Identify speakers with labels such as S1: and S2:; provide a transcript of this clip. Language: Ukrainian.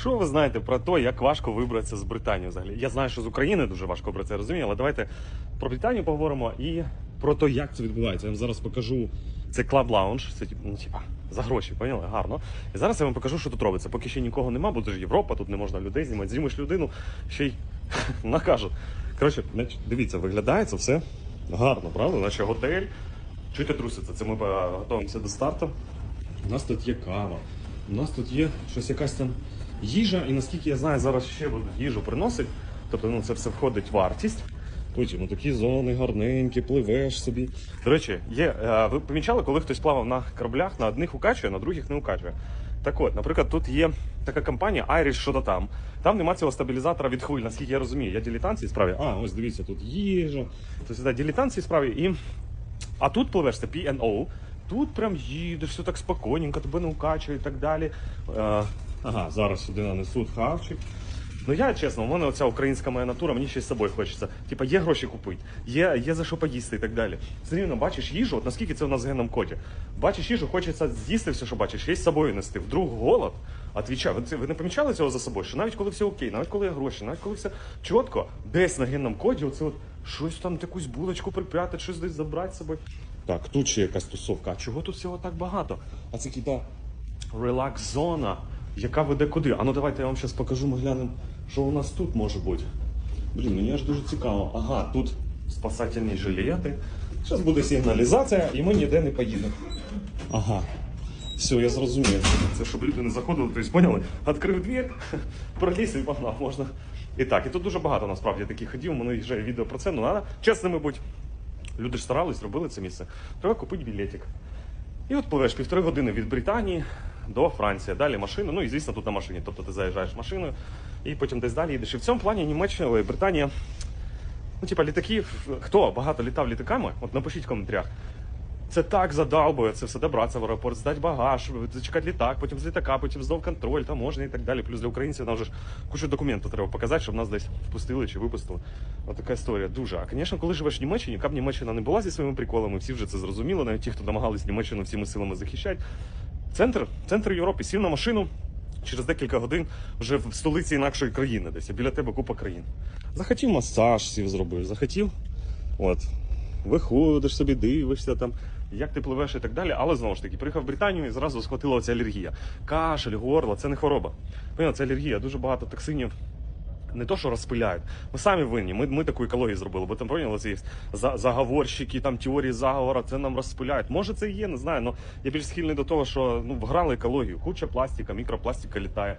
S1: Що ви знаєте про те, як важко вибратися з Британії взагалі? Я знаю, що з України дуже важко вибратися, я розумію, але давайте про Британію поговоримо і про те, як це відбувається. Я вам зараз покажу. Це Club Lounge, це ну, типа, за гроші, поняли? Гарно. І зараз я вам покажу, що тут робиться. Поки ще нікого нема, бо це ж Європа, тут не можна людей знімати. Знімеш людину, ще й накажуть. Коротше, дивіться, виглядає це все гарно, правда? Наче готель. Чуєте труситься? Це ми е, готуємося до старту. У нас тут є кава, у нас тут є щось якась там їжа, і наскільки я знаю, зараз ще будуть їжу приносить. Тобто ну, це все входить вартість. Потім ну, такі зони гарненькі, пливеш собі. До речі, є, е, ви помічали, коли хтось плавав на кораблях, на одних укачує, на других не укачує. Так от, наприклад, тут є така компанія Irish що-то там. Там нема цього стабілізатора від хвиль, наскільки я розумію. Я дилетант справі. А, ось дивіться, тут їжа. Тобто, да, дилетант справі. І... А тут пливеш, це P&O. Тут прям їдеш, все так спокійненько, тебе не укачує і так далі. Ага, зараз сюди нанесуть хавчик. Ну я чесно, у мене оця українська моя натура, мені ще з собою хочеться. Типа є гроші купити, є, є за що поїсти і так далі. Все рівно бачиш їжу, от наскільки це у нас в генному коді. Бачиш їжу, хочеться з'їсти все, що бачиш, й з собою нести. Вдруг голод. Отвічаю, ви, ви не помічали цього за собою? Що навіть коли все окей, навіть коли є гроші, навіть коли все чітко, десь на генному коді, оце от щось там, якусь булочку припрятати, щось десь забрати з собою. Так, тут ще якась тусовка. А чого тут всього так багато? А це кита релакс-зона, яка веде куди? А ну давайте я вам зараз покажу, ми глянемо, що у нас тут може бути. Блін, мені аж дуже цікаво. Ага, тут спасательні жилети. Зараз буде сигналізація, і ми ніде не поїдемо. Ага. Все, я зрозумів. Це щоб люди не заходили, тобто поняли? Відкрив двір, проліз і погнав можна. І так, і тут дуже багато насправді таких ходів, мене вже відео про це, ну треба чесними будь. Люди ж старались, робили це місце. Треба купити білетик. І от пливеш півтори години від Британії до Франції. Далі машина. Ну і звісно, тут на машині. Тобто ти заїжджаєш машиною і потім десь далі їдеш. І в цьому плані Німеччина, ой, Британія. Ну, типа, літаки, хто багато літав літаками, от напишіть в коментарях. Це так задалбує, це все добратися в аеропорт, здати багаж, зачекати літак, потім з літака, потім знов контроль, таможня і так далі. Плюс для українців нам же ж кучу документів треба показати, щоб нас десь впустили чи випустили. От така історія дуже. А звісно, коли живеш в Німеччині, яка б Німеччина не була зі своїми приколами, всі вже це зрозуміли, навіть ті, хто намагались Німеччину всіми силами захищати. Центр, центр Європи, сів на машину. Через декілька годин вже в столиці інакшої країни, десь біля тебе купа країн. Захотів масаж сів зробив, захотів. От, виходиш собі, дивишся там, як ти пливеш і так далі. Але знову ж таки, приїхав в Британію і зразу схватила оця алергія. Кашель, горло, це не хвороба. Понятно, це алергія, дуже багато токсинів. Не то, що розпиляють. Ми самі винні. Ми, ми таку екологію зробили, бо там поняли ці заговорщики, там теорії заговора, це нам розпиляють. Може, це і є, не знаю. але я більш схильний до того, що ну вграли екологію. Куча пластика, мікропластика літає.